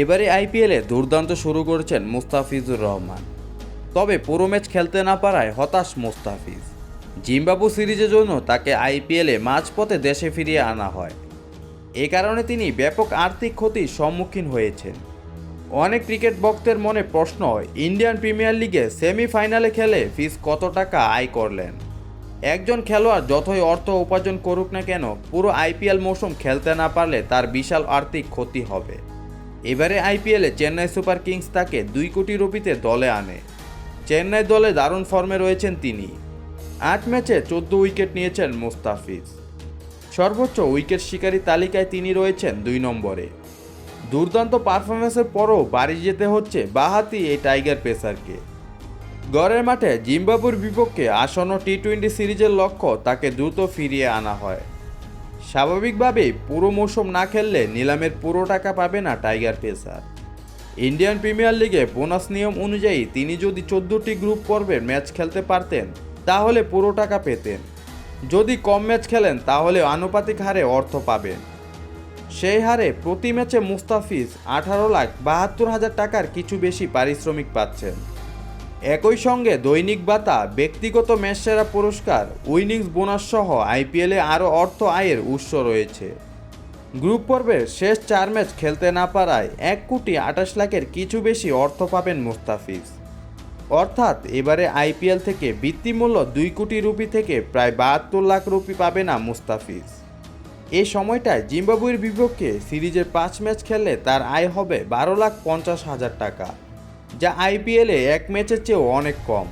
এবারে আইপিএলে দুর্দান্ত শুরু করেছেন মুস্তাফিজুর রহমান। তবে পুরো ম্যাচ খেলতে না পারায় হতাশ মুস্তাফিজ। জিম্বাবু সিরিজের জন্য তাকে আইপিএলে মাঝপথে দেশে ফিরিয়ে আনা হয়। এ কারণে তিনি ব্যাপক আর্থিক ক্ষতির সম্মুখীন হয়েছেন। অনেক ক্রিকেট ভক্তের মনে প্রশ্ন, ইন্ডিয়ান প্রিমিয়ার লিগে সেমিফাইনালে খেলে ফিস কত টাকা আয় করলেন? একজন খেলোয়াড় যতই অর্থ উপার্জন করুক না কেন, পুরো আইপিএল মৌসুম খেলতে না পারলে তার বিশাল আর্থিক ক্ষতি হবে। এবারে আইপিএলে চেন্নাই সুপার কিংস তাকে দুই কোটি রুপিতে দলে আনে। চেন্নাই দলে দারুণ ফর্মে রয়েছেন তিনি। আট ম্যাচে চোদ্দ উইকেট নিয়েছেন মুস্তাফিজ। সর্বোচ্চ উইকেট শিকারী তালিকায় তিনি রয়েছেন দুই নম্বরে। দুর্দান্ত পারফরমেন্সের পরও বাড়ি যেতে হচ্ছে বাহাতি এই টাইগার পেসারকে। গড়ের মাঠে জিম্বাবুর বিপক্ষে আসন্ন টি টোয়েন্টি সিরিজের লক্ষ্য তাকে দ্রুত ফিরিয়ে আনা হয়। স্বাভাবিকভাবেই পুরো মৌসুম না খেললে নিলামের পুরো টাকা পাবে না টাইগার পেসার। ইন্ডিয়ান প্রিমিয়ার লিগে বোনাস নিয়ম অনুযায়ী তিনি যদি চোদ্দোটি গ্রুপ পর্বের ম্যাচ খেলতে পারতেন, তাহলে পুরো টাকা পেতেন। যদি কম ম্যাচ খেলেন, তাহলে আনুপাতিক হারে অর্থ পাবেন। সেই হারে প্রতি ম্যাচে মুস্তাফিজ আঠারো লাখ বাহাত্তর হাজার টাকার কিছু বেশি পারিশ্রমিক পাচ্ছেন। একই সঙ্গে দৈনিক বাতা ব্যক্তিগত ম্যাচসেরা পুরস্কার, উইনিংস বোনাস সহ আইপিএলে আরও অর্থ আয়ের উৎস রয়েছে। গ্রুপ পর্বের শেষ চার ম্যাচ খেলতে না পারায় এক কোটি আঠাশ লাখের কিছু বেশি অর্থ পাবেন মুস্তাফিজ। অর্থাৎ এবারে আইপিএল থেকে বৃত্তিমূল্য দুই কোটি রুপি থেকে প্রায় বাহাত্তর লাখ রুপি পাবে না মুস্তাফিজ। এ সময়টায় জিম্বাবুয়ের বিপক্ষে সিরিজের পাঁচ ম্যাচ খেললে তার আয় হবে বারো লাখ পঞ্চাশ হাজার টাকা। যা আইপিএলে এক ম্যাচের চেয়েও অনেক কম।